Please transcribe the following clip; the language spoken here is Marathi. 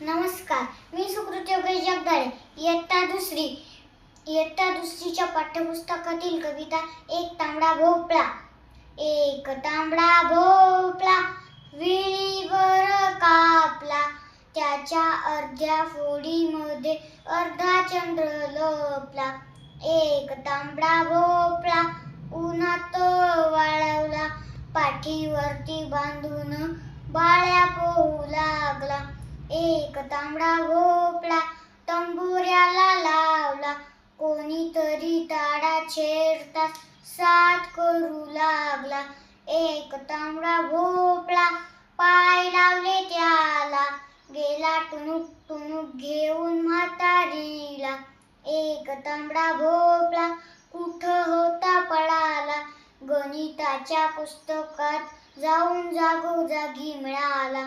नमस्कार मी सुकृत योगेश जगदाळे इयत्ता दुसरी. इयत्ता दुसरीच्या पाठ्यपुस्तकातील कविता एक तांबडा भोपळा. एक तांबडा भोपळा विळीवर कापला. त्याच्या अर्ध्या फोडीमध्ये अर्धा चंद्र लपला. एक तांबडा भोपळा उन्हात वाळवला. पाठीवरती बांधून बाळ्या पोहू लागला. एक तांबडा भोपळा तंबुऱ्याला लावला. कोणीतरी ताडा छेडता साथ करू लागला. एक तांबडा भोपळा पाय लावले त्याला. गेला टुनुक टुणूक घेऊन म्हातारीला. एक तांबडा भोपळा कुठं होता पळाला. गणिताच्या पुस्तकात जाऊन जागोजागी मिळाला.